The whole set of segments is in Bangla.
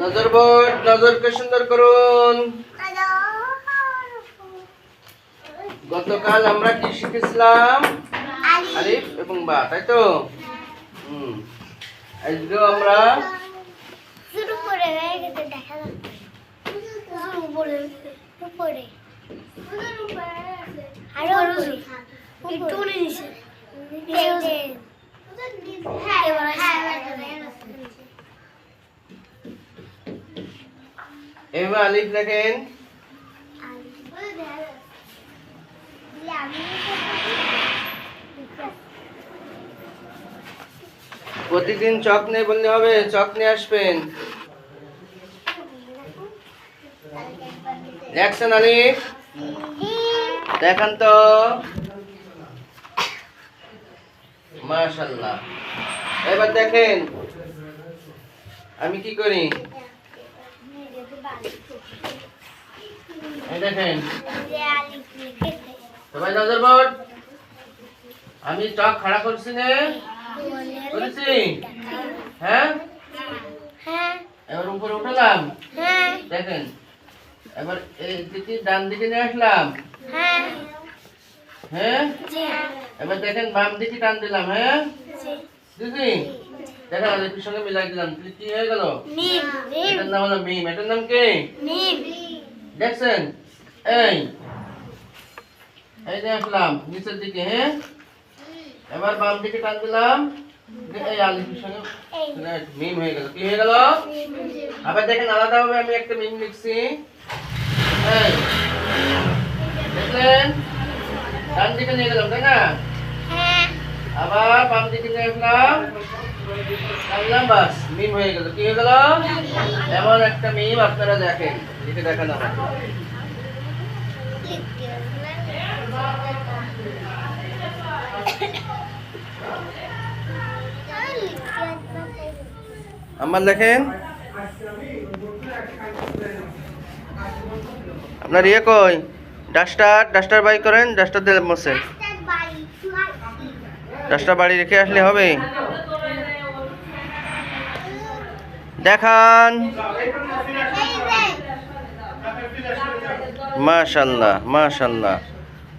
নজর বোর্ড নজরকে সুন্দর করুন। গতকাল আমরা কি শিখেছিলাম? আলিফ। এবং বা তাই তো? হুম। আজকেও আমরা শুরু করে হয়ে গেছে দেখা উপরে উপরে আরও উপরে একটু নিচে হ্যাঁ এবার এবার আলিফ লেখেন প্রতিদিন চক নিয়ে বললে হবে, চক নিয়ে আসবেন। দেখছেন আলিফ। দেখান তো। মাশাল্লাহ এবার দেখেন, আমি কি করি? সবাই নজর বোর্ড আমি চক খাড়া করছি না। করেছি হ্যাঁ? এবার উপরে উঠালাম। দেখেন। এবার এই দিকে ডান দিকে নিয়ে আসলাম। হ্যাঁ? এবার দেখেন বাম দিকে টান দিলাম হ্যাঁ? দিদি? দেখেন আলিফের সঙ্গে মিলাই দিলাম তাহলে কি হয়ে গেল নিম নিম এটার নাম হলো মিম এটার নাম কি নিম দেখছেন এই এই যে আসলাম নিচের দিকে হ্যাঁ এবার বাম দিকে টান দিলাম এই আলিফের সঙ্গে মিম হয়ে গেল কি হয়ে গেল আবার দেখেন আলাদা ভাবে আমি একটা মিম লিখছি এই দেখলেন ডান দিকে নিয়ে গেলাম তাই না হ্যাঁ আবার বাম দিকে নিয়ে আসলাম বাস দেখেন। দেখান আমার লেখেন আপনার ইয়ে কই? ডাস্টার ডাস্টার বাই করেন ডাস্টার দিয়ে বসেন ডাস্টার বাড়ি রেখে আসলে হবে। দেখান। মাশাল্লাহ মাশাল্লাহ।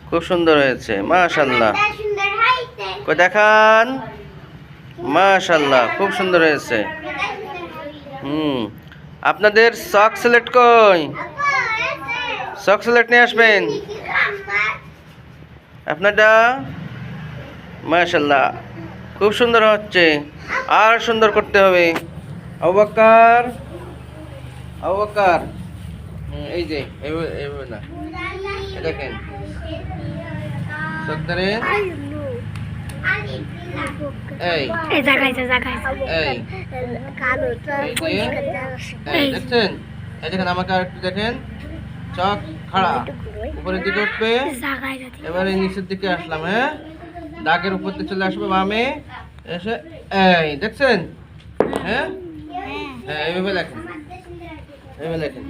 খুব সুন্দর হয়েছে, মাশাল্লাহ। দেখান। মাশাল্লাহ, খুব সুন্দর হয়েছে। হুম। আপনাদের সক সিলেক্ট কই? সক সিলেক্ট নিয়ে আসবেন। আপনারটা? মাশাল্লাহ, খুব সুন্দর হচ্ছে। আর সুন্দর করতে হবে। অবাকার অবাকার এই যে এইভাবে এইভাবে না দেখেন। সত্তরে এই। দেখছেন? এই দেখেন আমাকে আর একটু দেখেন। চক খাড়া উপরের দিকে উঠবে। এবারে নিচের দিকে আসলাম হ্যাঁ? দাগের উপর দিয়ে চলে আসবে বামে। এসে এই দেখছেন? হ্যাঁ? হ্যাঁ এভাবে লেখেন। এভাবে লেখেন।